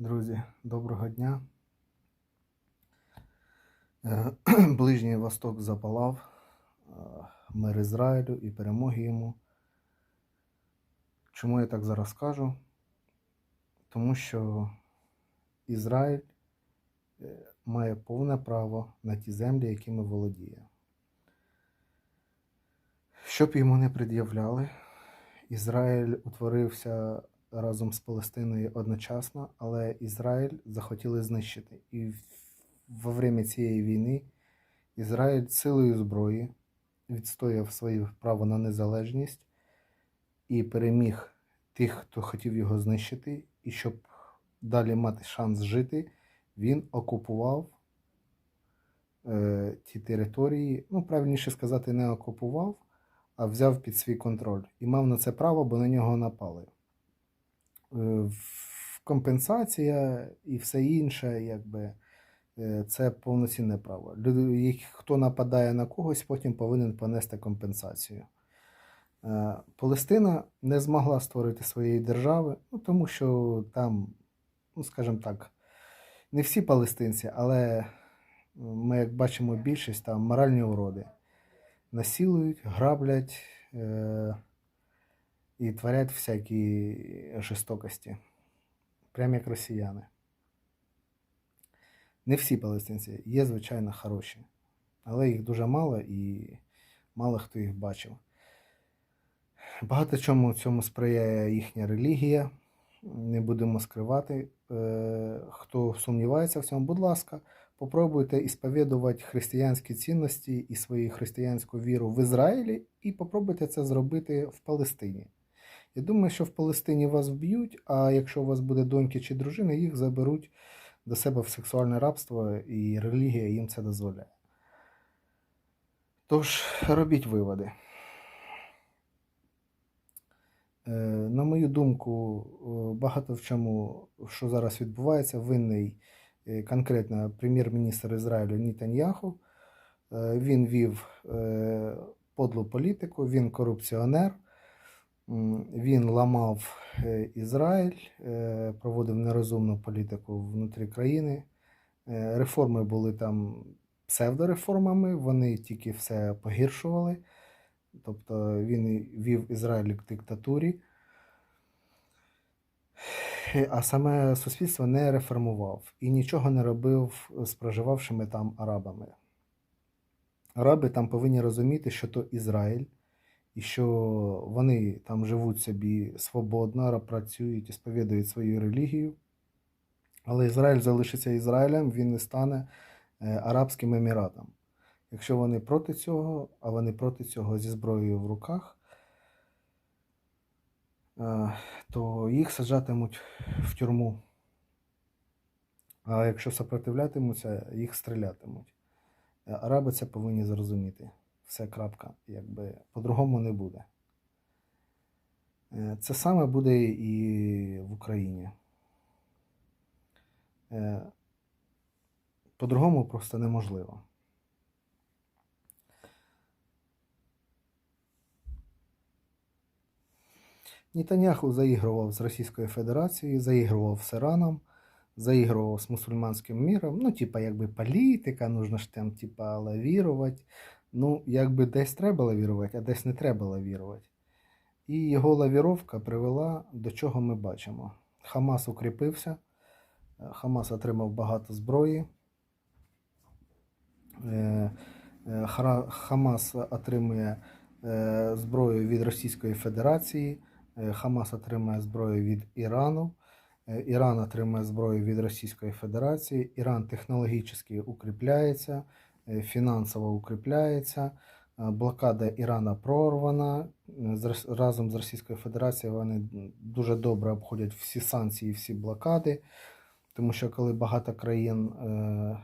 Друзі, доброго дня. Е, Ближній Восток запалав, е, мир Ізраїлю і перемоги йому. Чому я так зараз кажу? Тому що Ізраїль е, має повне право на ті землі, якими володіє. Щоб йому не пред'являли, Ізраїль утворився разом з Палестиною одночасно, але Ізраїль захотіли знищити. І во время цієї війни Ізраїль силою зброї відстояв своє право на незалежність і переміг тих, хто хотів його знищити, і щоб далі мати шанс жити, він окупував е, ті території, ну, правильніше сказати, не окупував, а взяв під свій контроль. І мав на це право, бо на нього напали. Е, Компенсація і все інше, якби е, це повноцінне право. Хто нападає на когось, потім повинен понести компенсацію. Е, Палестина не змогла створити своєї держави, ну, тому що там, ну, скажімо так, не всі палестинці, але ми, як бачимо, більшість там моральні уроди. Насилують, граблять і творять всякі жорстокості. Прямо як росіяни. Не всі палестинці є, звичайно, хороші, але їх дуже мало і мало хто їх бачив. Багато чому цьому сприяє їхня релігія. Не будемо скривати. Е, Хто сумнівається в цьому, будь ласка, попробуйте ісповідувати християнські цінності і свою християнську віру в Ізраїлі, і попробуйте це зробити в Палестині. Я думаю, що в Палестині вас вб'ють, а якщо у вас буде доньки чи дружини, їх заберуть до себе в сексуальне рабство, і релігія їм це дозволяє. Тож, робіть виводи. Е, На мою думку, багато в чому, що зараз відбувається, винний е, конкретно прем'єр-міністр Ізраїлю Нітаньяху. Е, Він вів подлу політику, він корупціонер, він ламав е, Ізраїль, е, проводив нерозумну політику внутрі країни. Е, Реформи були там псевдореформами, вони тільки все погіршували. Тобто він вів Ізраїль к диктатурі, а саме суспільство не реформував і нічого не робив з проживавшими там арабами. Араби там повинні розуміти, що то Ізраїль, і що вони там живуть собі свободно, працюють і сповідують свою релігію. Але Ізраїль залишиться Ізраїлем, він не стане е, Арабським Еміратом. Якщо вони проти цього, а вони проти цього зі зброєю в руках, е, то їх саджатимуть в тюрму. А якщо сопротивлятимуться, їх стрілятимуть. Е, Араби це повинні зрозуміти. Все крапка. Якби по-другому не буде. Е, Це саме буде і в Україні. Е, По-другому просто неможливо. Нетаньяху заігрував з Російською Федерацією, заігрував з Іраном, заігрував з мусульманським міром. Ну, типа, якби політика, нужно ж там, типа, лавірувати. Ну, якби десь треба лавірувати, а десь не треба лавірувати. І його лавіровка привела до чого ми бачимо. Хамас укріпився, е, Хамас отримав багато зброї. Е, е, Хамас отримує зброю від Російської Федерації, Хамас отримує зброю від Ірану, Іран отримує зброю від Російської Федерації, Іран технологічно укріпляється, фінансово укріпляється, е, блокада Ірана прорвана. Рос- Разом з Російською Федерацією вони дуже добре обходять всі санкції, всі блокади, тому що коли багато країн е,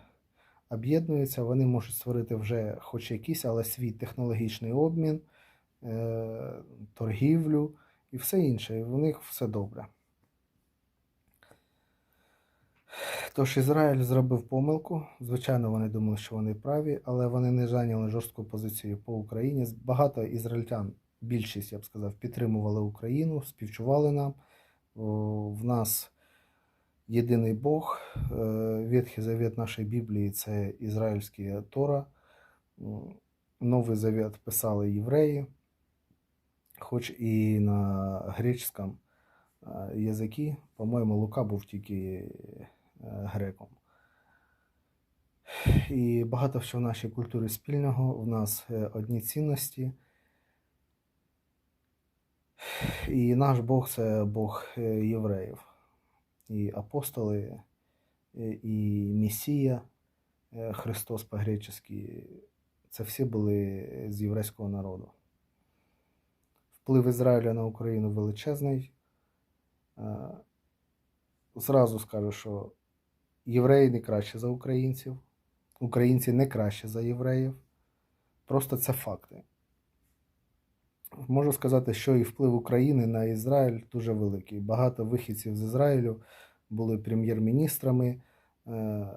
об'єднуються, вони можуть створити вже хоч якийсь, але свій технологічний обмін, е, торгівлю і все інше. І в них все добре. Тож Ізраїль зробив помилку. Звичайно, вони думали, що вони праві, але вони не зайняли жорстку позицію по Україні. Багато ізраїльтян, більшість, я б сказав, підтримували Україну, співчували нам. В нас єдиний Бог. Е, Ветхий завет нашої Біблії це ізраїльський Тора. Новий завет писали євреї, хоч і на греческому е, язикі, по-моєму, Лука був тільки греком. І багато що в нашій культурі спільного. В нас е, одні цінності. І наш Бог це Бог е, євреїв. І апостоли, е, і Месія, е, Христос по-гречески, це всі були з єврейського народу. Вплив Ізраїля на Україну величезний. Е, Зразу скажу, що євреї не краще за українців, українці не краще за євреїв. Просто це факти. Можу сказати, що і вплив України на Ізраїль дуже великий. Багато вихідців з Ізраїлю були прем'єр-міністрами, е,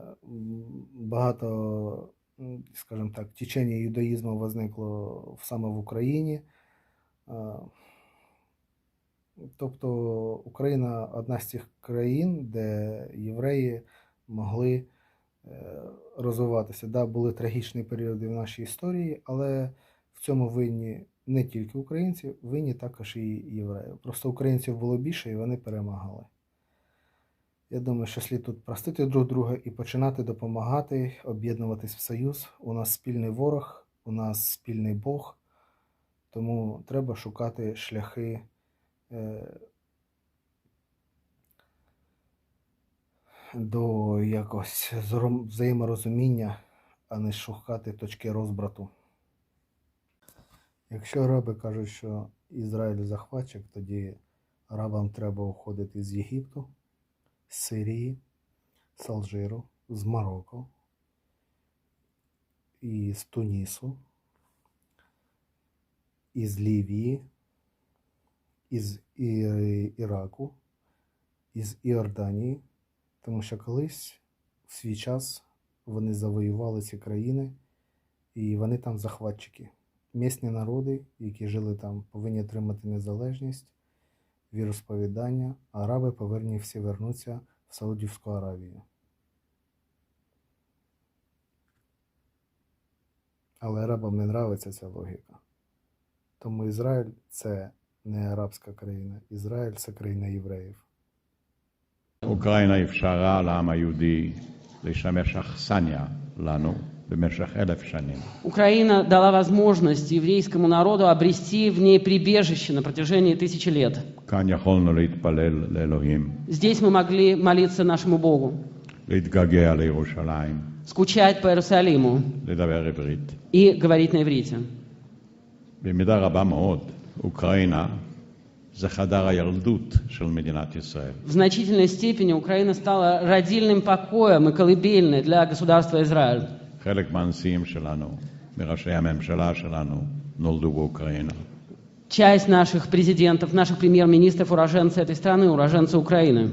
багато, скажімо так, течення юдаїзму возникло саме в Україні. Е, Тобто Україна одна з тих країн, де євреї могли е, розвиватися. Да, були трагічні періоди в нашій історії, але в цьому винні не тільки українці, винні також і євреї. Просто українців було більше і вони перемагали. Я думаю, що слід тут простити друг друга і починати допомагати, об'єднуватись в союз. У нас спільний ворог, у нас спільний Бог, тому треба шукати шляхи. До зром- взаєморозуміння, а не шукати точки розбрату. Якщо араби кажуть, що Ізраїль захватчик, тоді арабам треба уходити з Єгипту, з Сирії, з Алжиру, з Марокко, і з Тунісу, із Лівії, із Іраку, із Іорданії, тому що колись в свій час вони завоювали ці країни, і вони там захватчики. Місні народи, які жили там, повинні отримати незалежність, віросповідання, араби повинні всі вернутися в Саудівську Аравію. Але арабам не нравиться ця логіка. Тому Ізраїль це не арабська країна. Ізраїль це країна євреїв. אוקראינה אפשרה לעם היהודי לשמש אכסניה לנו במשך אלף שנים. Украина дала возможность еврейскому народу обрести в ней прибежище на протяжении тысячи лет. כאן יכולנו להתפלל לאלוהים, Здесь мы могли молиться нашему Богу, להתגעגע לירושלים, скучать по Иерусалиму לדבר עברית. и говорить на иврите. במידה רבה מאוד, אוקראינה זה חדר הילדות של מדינת ישראל. В значительной степени Украина стала родильным покоем и колыбельной для государства Израиль. חלק מהנשיאים שלנו, מראשי הממשלה שלנו, נולדו באוקראינה. Часть наших президентов, наших премьер-министров, уроженцы этой страны, уроженцы Украины.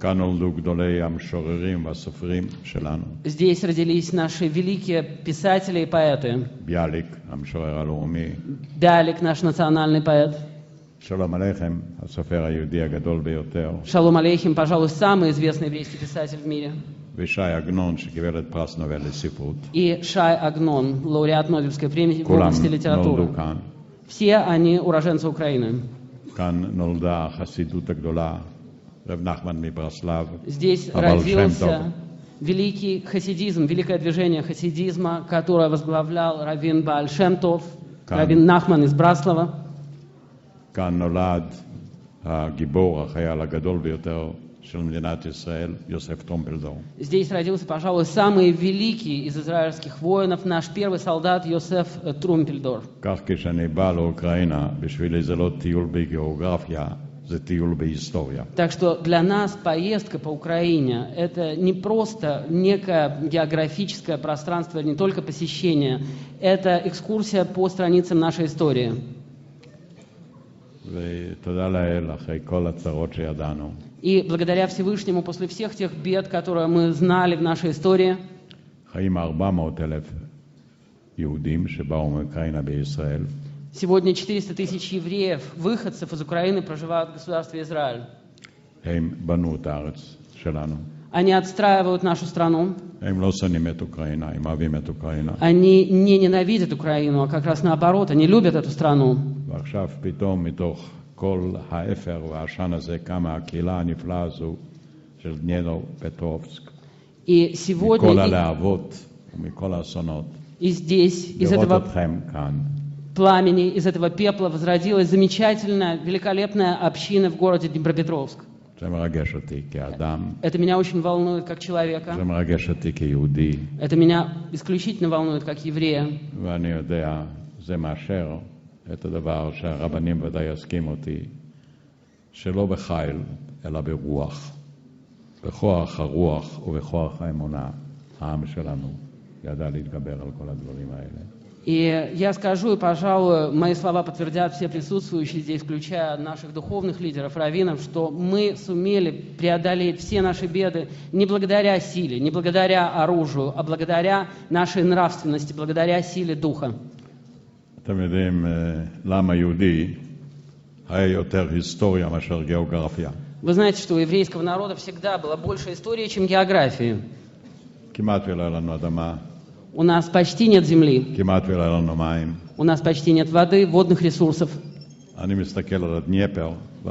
כאן נולדו גדולי המשוררים והסופרים שלנו, Здесь родились наши великие писатели и поэты. ביאליק, המשורר הלאומי, Бялик, наш национальный поэт. שלום עליכם, הסופר היהודי הגדול ביותר, Шалом Алейхим, пожалуй, самый известный еврейский писатель в мире. ושי עגנון שקיבל את פרס נובל לספרות. И Шай Агнон, лауреат Нобелевской премии в כולם области литературы. נולדו כאן. Все они уроженцы Украины. כאן נולדה החסידות הגדולה, רב נחמן מברסלב, Здесь Абал Шем родился великий хасидизм, великое движение хасидизма, которое возглавлял раввин Бааль Шемтов, Кан. раввин Нахман из Браслова. כאן נולד הגיבור, החייל הגדול ביותר של מדינת ישראל, יוסף טרומפלדור. Здесь родился, пожалуй, самый великий из израильских воинов, наш первый солдат Йосеф э, Трумпельдор. כך כשאני בא לאוקראינה, בשבילי זה לא טיול בגיאוגרפיה, זה טיול בהיסטוריה. Так что для нас поездка по Украине – это не просто некое географическое пространство, не только посещение, это экскурсия по страницам нашей истории. И благодаря Всевышнему после всех тех бед, которые мы знали в нашей истории, Сегодня 400 тысяч евреев, выходцев из Украины, проживают в государстве Израиль. Они отстраивают нашу страну. Они не ненавидят Украину, а как раз наоборот, они любят эту страну. И сегодня и здесь, из этого пламени, из этого пепла возродилась замечательная, великолепная община в городе Днепропетровск. זה מרגש אותי כאדם, Это меня очень волнует как человека, זה מרגש אותי כיהודי, это меня исключительно волнует как еврея. ואני יודע, זה מאשר את הדבר שהרבנים ודאי יסכימו אותי, שלא בחיל, אלא ברוח. בכוח הרוח ובכוח האמונה, העם שלנו ידע להתגבר על כל הדברים האלה. И я скажу, и, пожалуй, мои слова подтвердят все присутствующие здесь, включая наших духовных лидеров, раввинов, что мы сумели преодолеть все наши беды не благодаря силе, не благодаря оружию, а благодаря нашей нравственности, благодаря силе духа. אתם יודעים, אה, לעם היהודי היה יותר היסטוריה מאשר גיאוגרפיה. Вы знаете, что у еврейского народа всегда было больше истории, чем географии. כמעט ולא היה לנו אדמה, У нас почти нет земли. У нас почти нет воды, водных ресурсов.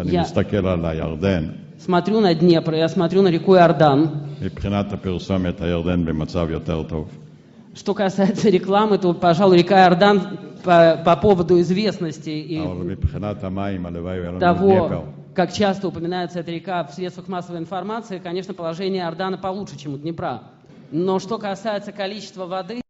Я смотрю на Днепр, я смотрю на реку Иордан. Что касается рекламы, то, пожалуй, река Иордан по, по поводу известности и того, как часто упоминается эта река в средствах массовой информации, конечно, положение Иордана получше, чем у Днепра. Но что касается количества воды,